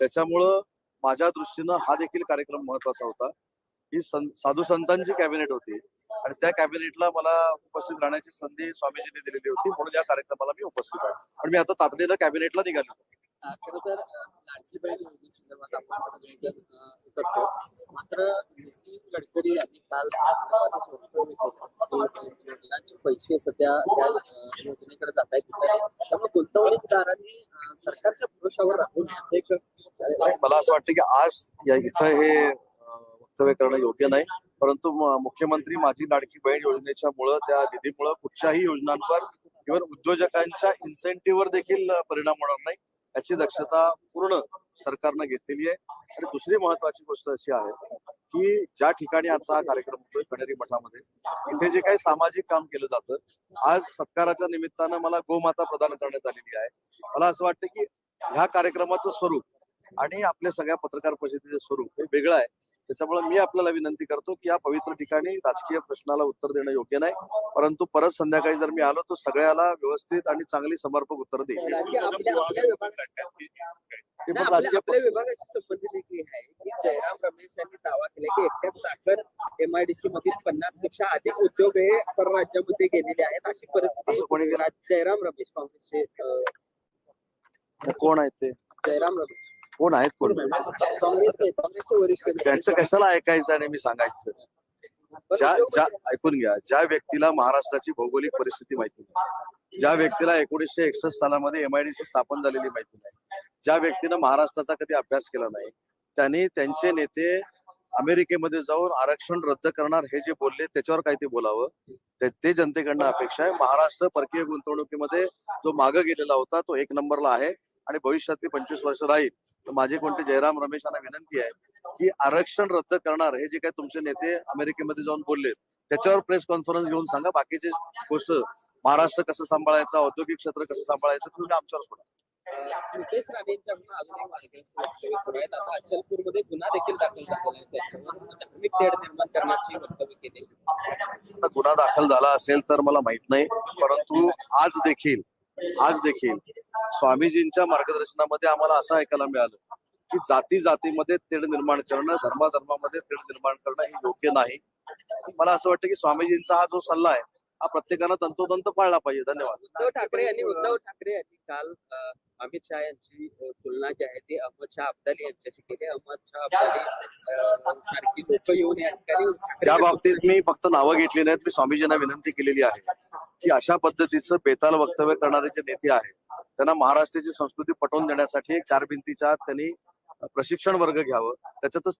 त्याच्यामुळं माझ्या दृष्टीनं हा देखील कार्यक्रम महत्त्वाचा होता. ही साधू संतांची कॅबिनेट होती आणि त्या कॅबिनेटला मला उपस्थित राहण्याची संधी स्वामीजींनी दिलेली होती म्हणून या कार्यक्रमाला मी उपस्थित आहे. पण मी आता तातडीनं कॅबिनेटला निघालो. लाडकी बहीण आपण सगळेजण करतो मात्र नितीन गडकरी यांनी काल वडिलांचे पैसे सध्या त्या योजनेकडे जात आहेत त्यामुळे गुंतवणूकदारांनी सरकारच्या पुरुषावर राहू नये असं एक मला असं वाटतं की आज या इथं हे वक्तव्य करणं योग्य नाही. परंतु मुख्यमंत्री माझी लाडकी बहीण योजनेच्या मुळे त्या निधीमुळे कुठच्याही योजनांवर इव्हन उद्योजकांच्या इन्सेंटिव्हवर देखील परिणाम होणार नाही याची दक्षता पूर्ण सरकारनं घेतलेली आहे. आणि दुसरी महत्वाची गोष्ट अशी आहे की ज्या ठिकाणी आजचा हा कार्यक्रम होतोय कणेरी मठामध्ये इथे जे काही सामाजिक काम केलं जातं आज सत्काराच्या निमित्तानं मला गोमाता प्रदान करण्यात आलेली आहे. मला असं वाटतं की ह्या कार्यक्रमाचं स्वरूप आणि आपल्या सगळ्या पत्रकार परिषदेचे स्वरूप हे वेगळं आहे. त्याच्यामुळे मी आपल्याला विनंती करतो की या पवित्र ठिकाणी राजकीय प्रश्नाला उत्तर देणं योग्य नाही. परंतु परत संध्याकाळी जर मी आलो तर सगळ्याला व्यवस्थित आणि चांगली समर्पक उत्तर देईल ते नाही, पण आपल्या राजकीय आपल्या पक्ष- विभागाशी संबंधित एक हे आहे की जयराम रमेश यांनी दावा केला की एकट्या साखर एमआयडीसी मधील पन्नासपेक्षा अधिक उद्योग हे परराज्यामध्ये गेलेले आहेत. अशी परिस्थिती कोणी जयराम रमेश काँग्रेसचे अं, कोण आहेत ते? जयराम रमेश. कोण आहेत कोण. त्यांचं कशाला ऐकायचं आणि मी सांगायचं? ज्या ज्या ऐकून घ्या. ज्या व्यक्तीला महाराष्ट्राची भौगोलिक परिस्थिती माहिती नाही ज्या व्यक्तीला एकोणीसशे एकसष्ट सालामध्ये एमआयडीसी स्थापन झालेली माहिती नाही ज्या व्यक्तीनं महाराष्ट्राचा कधी अभ्यास केला नाही त्यांनी त्यांचे नेते अमेरिकेमध्ये जाऊन आरक्षण रद्द करणार हे जे बोलले त्याच्यावर काय ते बोलावं? ते- ते जनतेकडनं अपेक्षा आहे. महाराष्ट्र परकीय गुंतवणुकीमध्ये जो मागं गेलेला होता तो एक नंबरला आहे. आणि भविष्यातली पंचवीस वर्ष राहील तर माझे कोणते जयराम रमेश यांना विनंती आहे की आरक्षण रद्द करणार हे जे काही तुमचे नेते अमेरिकेमध्ये जाऊन बोलले त्याच्यावर प्रेस कॉन्फरन्स घेऊन सांगा. बाकीची गोष्ट महाराष्ट्र कसं सांभाळायचं औद्योगिक क्षेत्र कसं सांभाळायचं तुम्ही आमच्यावर सोडा. गुन्हा दाखल झाला असेल तर मला माहीत नाही परंतु आज देखील आज देखील स्वामीजींच्या मार्गदर्शनामध्ये आम्हाला असं ऐकायला मिळालं की जाती जातीमध्ये तेढ निर्माण करणं धर्माधर्मामध्ये तेढ निर्माण करणं हे योग्य नाही. मला असं वाटतं की स्वामीजींचा हा जो सल्ला आहे हा प्रत्येकानं तंतोतंत पाळला पाहिजे. धन्यवाद. उद्धव ठाकरे यांनी उद्धव ठाकरे यांनी काल अमित शहा यांची तुलना जी आहे ती अहमद शहा अब्दाली यांच्याशी केली. अहमद शहा अब्दाली सारखी लोक येऊन या ठिकाणी त्या बाबतीत मी फक्त नावं घेतली नाहीत मी स्वामीजींना विनंती केलेली आहे. की अशा पद्धतीचं बेताल वक्तव्य करणारे जे नेते आहेत त्यांना महाराष्ट्राची संस्कृती पटवून देण्यासाठी एक चार भिंतीच्या त्यांनी प्रशिक्षण वर्ग घ्यावं. त्याच्यातच